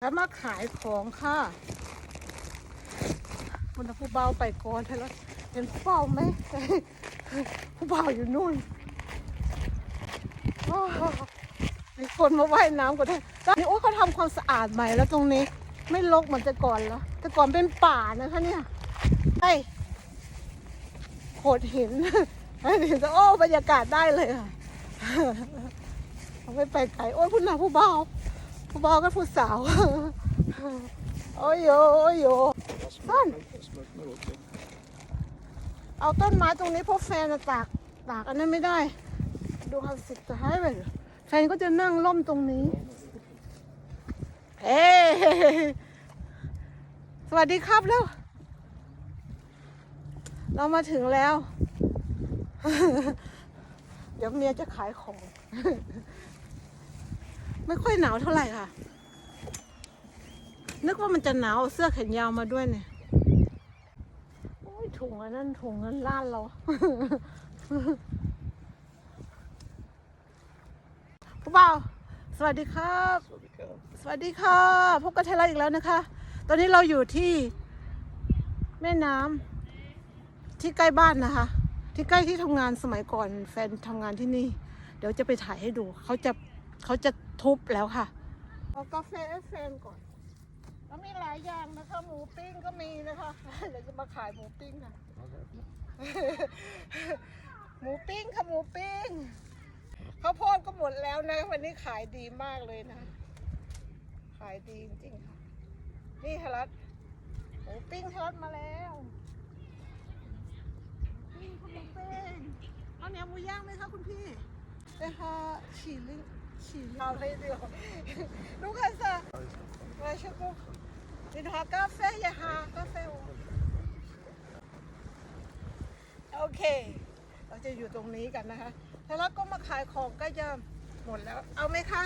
แล้วมาขายของค่ะคุณผู้เบาไปก่อนเถอะแล้วเห็นผู้เบาไหมผู้เบาอยู่นู่นมีคนมาว่ายน้ำก็ได้นี่โอ้เขาทำความสะอาดใหม่แล้วตรงนี้ ไม่รกเหมือนแต่ก่อนแล้ว แต่ก่อนเป็นป่านะคะเนี่ยไอ้โขดหินให้เห็นจะโอ้บรรยากาศได้เลยค่ะเอาไม่ไปไกลโอ้ยผู้หนาผู้เบา ผู้บากับผู้สาว โอ้ยโยอ้ยโย Sånn. เอาต้นไม้ตรงนี้พราะแฟนอะตากตากอันนั้นไม่ได้ ดูเขาสิจะให้ไปแฟนก็จะนั่งล่มตรงนี้ เฮ้สวัสดีครับแล้ว เรามาถึงแล้ว เดี๋ยวเมียจะขายของ ไม่ค่อยหนาวเท่าไหร่ค่ะ นึกว่ามันจะหนาวเอาเสื้อแขนยาวมาด้วยเนี่ยโอ้ยถุงอันนั้นถุงนั้นล้านเราผู้บ่าวสวัสดีครับสวัสดีค่ะพบกับไทยรัฐอีกแล้วนะคะ ตอนนี้เราอยู่ที่แม่น้ำที่ใกล้บ้านนะคะ ที่ใกล้ที่ทำงานสมัยก่อนแฟนทำงานที่นี่ เดี๋ยวจะไปถ่ายให้ดู เขาจะ เขาจะทุบแล้วค่ะ เอากาแฟให้แฟนก่อนแล้วมีหลายอย่างนะคะ หมูปิ้งก็มีนะคะเดี๋ยวจะมาขายหมูปิ้งค่ะ หมูปิ้งค่ะหมูปิ้งข้าวโพดก็หมดแล้วนะ วันนี้ขายดีมากเลยนะ ขายดีจริงๆค่ะ นี่ทรัตหมูปิ้งทรัตมาแล้วนี่ค่ะหมูปิ้งเอาเนี้ยหมูย่างไหมคะคุณพี่เอ้ค่ะฉี่ลิง ฉี่ลิงเอาเลยเดียวลูกค้าซะ Alsjeblieft. Wil je nog café? Ja, café. โอเค เราจะอยู่ตรงนี้กันนะคะแล้วก็มาขายของก็จะหมดแล้ว เอาไหมคะ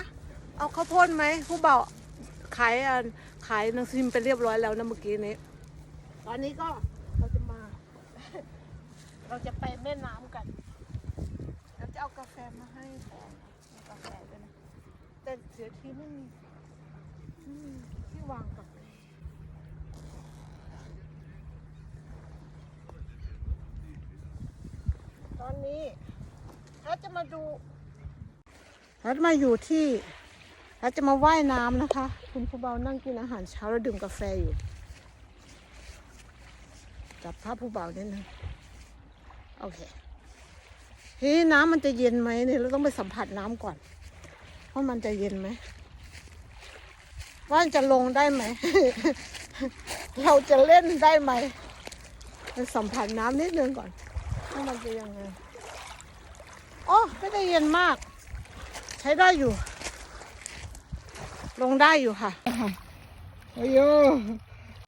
เอาข้าวโพดไหมผู้เบาขายอันขายหนังซิมไปเรียบร้อยแล้วนะเมื่อกี้นี้ ตอนนี้ก็เราจะมา เราจะไปแม่น้ำกันเราจะเอากาแฟมาให้าแฟด้วยนะ แต่เสียทีไม่มีอืมที่วางกับตอนนี้เราจะมาดูเราจะมาอยู่ที่เราจะมาว่ายน้ำนะคะ คุณครูเบานั่งกินอาหารเช้าแล้วดื่มกาแฟอยู่จับภาพผู้เบานิดนึงโอเค ทีนี้น้ำมันจะเย็นไหมเนี่ยเราต้องไปสัมผัสน้ำก่อนว่ามันจะเย็นไหมว่าจะลงได้ไหม เราจะเล่นได้ไหมไปสัมผัสน้ำนิดนึงก่อนว่ามันจะยังไงอ๋อไม่ได้เย็นมาก ใช้ได้อยู่ ลงได้อยู่ค่ะ โอ้ย